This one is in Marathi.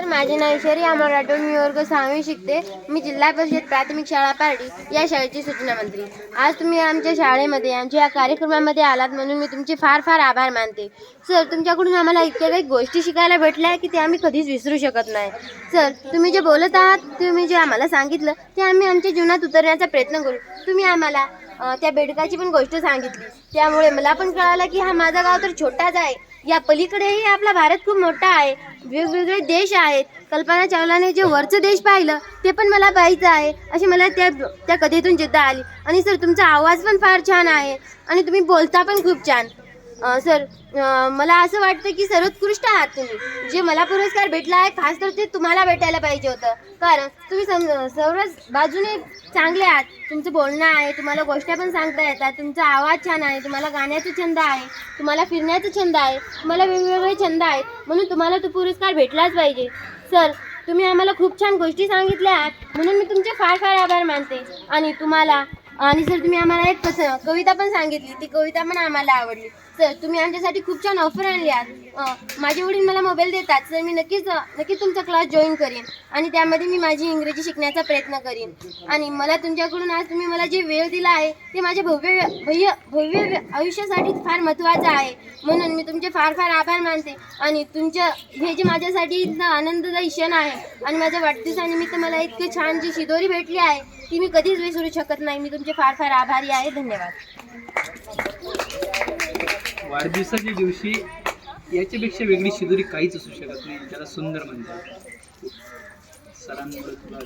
सर माझे नाव ईश्वरी आम्हाला राठोड मी वर्ग सहावी शिकते. मी जिल्हा परिषद प्राथमिक शाळा पारडी या शाळेची सूचना मंत्री. आज तुम्ही आमच्या शाळेमध्ये आमच्या या कार्यक्रमामध्ये आलात म्हणून मी तुमचे फार फार आभार मानते. सर तुमच्याकडून आम्हाला इतक्या काही गोष्टी शिकायला भेटल्या की ते आम्ही कधीच विसरू शकत नाही. सर तुम्ही जे बोलत आहात तुम्ही जे आम्हाला सांगितलं ते आम्ही आमच्या जीवनात उतरण्याचा प्रयत्न करू. तुम्ही आम्हाला त्या बेडकाची पण गोष्ट सांगितली. त्यामुळे मला पण कळालं की हा माझा गाव तर छोटाच आहे. या पलीकडेही आपला भारत खूप मोठा आहे. वेगवेगळे देश आहेत. कल्पना चावलाने जे वरचं देश पाहिलं ते पण मला पाहायचं आहे. अशी मला त्या त्या कथेतून जिद्द आली. आणि सर तुमचा आवाज पण फार छान आहे. आणि तुम्ही बोलता पण खूप छान. सर मला असं वाटतं की सर्वोत्कृष्ट आहात तुम्ही. जे मला पुरस्कार भेटला आहे खास तर ते तुम्हाला भेटायला पाहिजे होतं. कारण तुम्ही सम सर्वच बाजूने चांगले आहात. तुमचं बोलणं आहे तुम्हाला गोष्टी पण सांगता येतात. तुमचा आवाज छान आहे तुम्हाला गाण्याचा छंद आहे तुम्हाला फिरण्याचा छंद आहे तुम्हाला वेगवेगळे छंद आहेत. म्हणून तुम्हाला तो पुरस्कार भेटलाच पाहिजे. सर तुम्ही आम्हाला खूप छान गोष्टी सांगितल्या आहात. म्हणून मी तुमचे फार फार आभार मानते. आणि तुम्हाला आणि सर तुम्ही आम्हाला एक कसं कविता पण सांगितली. ती कविता पण आम्हाला आवडली. सर तुम्ही आमच्यासाठी खूप छान ऑफर आणली आहात माझे वडील मला मोबाईल देतात सर मी नक्कीच नक्कीच तुमचा क्लास जॉईन करीन. आणि त्यामध्ये मी माझी इंग्रजी शिकण्याचा प्रयत्न करीन. आणि मला तुमच्याकडून आज तुम्ही मला जे वेळ दिला आहे ते माझ्या भव्य भव्य भव्य आयुष्यासाठी फार महत्त्वाचं आहे. म्हणून मी तुमचे फार फार आभार मानते. आणि तुमच्या हे जे माझ्यासाठी इथलं आनंददायी क्षण आहे आणि माझ्या वाढदिवसानिमित्त मला इतकी छान जी शिदोरी भेटली आहे ती मी कधीच विसरू शकत नाही. मी तुमचे फार फार आभारी आहे. धन्यवाद. वाढदिवसाच्या दिवशी याच्यापेक्षा वेगळी शिदोरी काहीच असू शकत नाही. त्याला सुंदर म्हणतात. सरांमुळे तुला